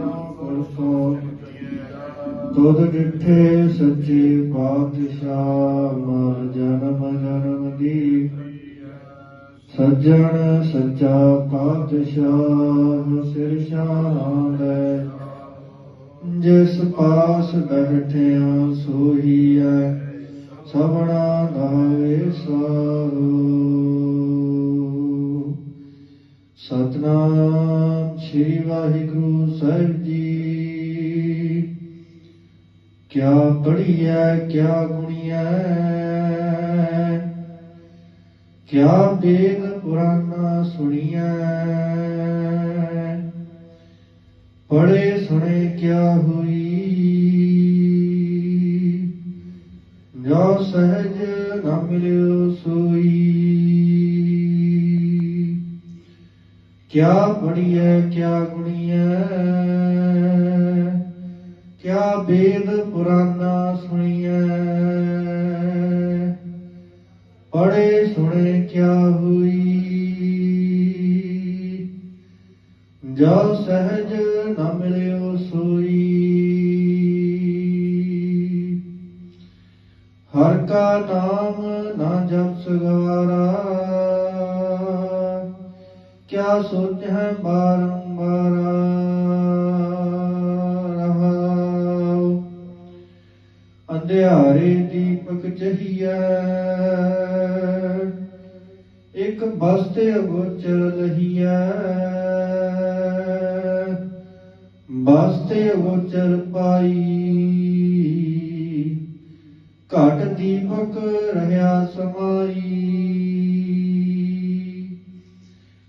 ਪਰਸੋਂ ਤੁਧ ਡਿਠੇ ਸੱਚੇ ਪਾਤਸ਼ਾਹ, ਮਰ ਜਨਮ ਜਨਮ ਦੀ। ਸੱਜਣ ਸੱਚਾ ਪਾਤਸ਼ਾਹ, ਸਿਰ ਸ਼ਾਨ ਜਿਸ ਪਾਸ ਬੈਠਿਆ ਸੋਈ ਹੈ ਸਭਨਾ ਦਾ ਵਿਸਾਰੋ ਸਤਨਾਮ ਸ੍ਰੀ ਵਾਹਿਗੁਰੂ ਸਾਹਿਬ ਜੀ ਕਿਆ ਬੜੀਐ ਕਿਆ ਗੁਣੀਐ ਕਿਆ ਵੇਦ ਪੁਰਾਨਾ ਸੁਣੀਐ ਪੜੇ ਸੁਣੇ ਕਿਆ ਹੋਈ ਜੋ ਸਹਿਜ ਨਾ ਮਿਲਿਓ ਸੋਈ ਕਿਆ ਬੜੀਐ ਕਿਆ ਗੁਣੀਐ? ਕਿਆ ਵੇਦ ਪੁਰਾਨਾ ਸੁਣੀਐ? ਪੜੇ ਸੁਣੇ ਕਿਆ ਹੋਈ? ਜੋ ਸਹਿਜ ਨਾ ਮਿਲਿਓ ਸੋਈ। ਹਰ ਕਾ ਨਾਮ ਨਾ ਜਪ ਸਗਵਾਰਾ ਕਿਆ ਸੋਚ ਹੈ ਬਾਰੰਬਾਰ? ਅੰਧਿਆਰੇ ਦੀਪਕ ਚਹੀਐ। ਇੱਕ ਬਸਤੇ ਅਗੋਚਰ ਲਹੀਐ। ਬਸਤੇ ਅਗੋਚਰ ਪਾਈ। ਘਟ ਦੀਪਕ ਰਹਾ ਸਮਾਈ।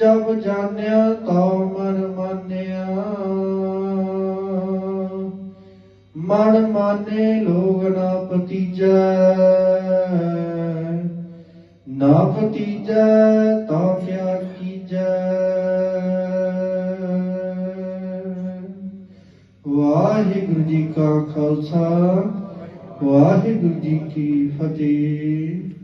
ਜਬ ਜਾਣਿਆ ਤਾ ਮਨ ਮਾਨਿਆ। ਮਨ ਮਾਨੇ ਲੋਗ ਨਾ ਪਤੀਜੈ ਨਾ ਪਤੀਜੈ ਤਾ ਕਿਆ ਕੀਜੈ। ਵਾਹਿਗੁਰੂ ਜੀ ਕਾ ਖਾਲਸਾ, ਵਾਹਿਗੁਰੂ ਜੀ ਕੀ ਫਤਿਹ।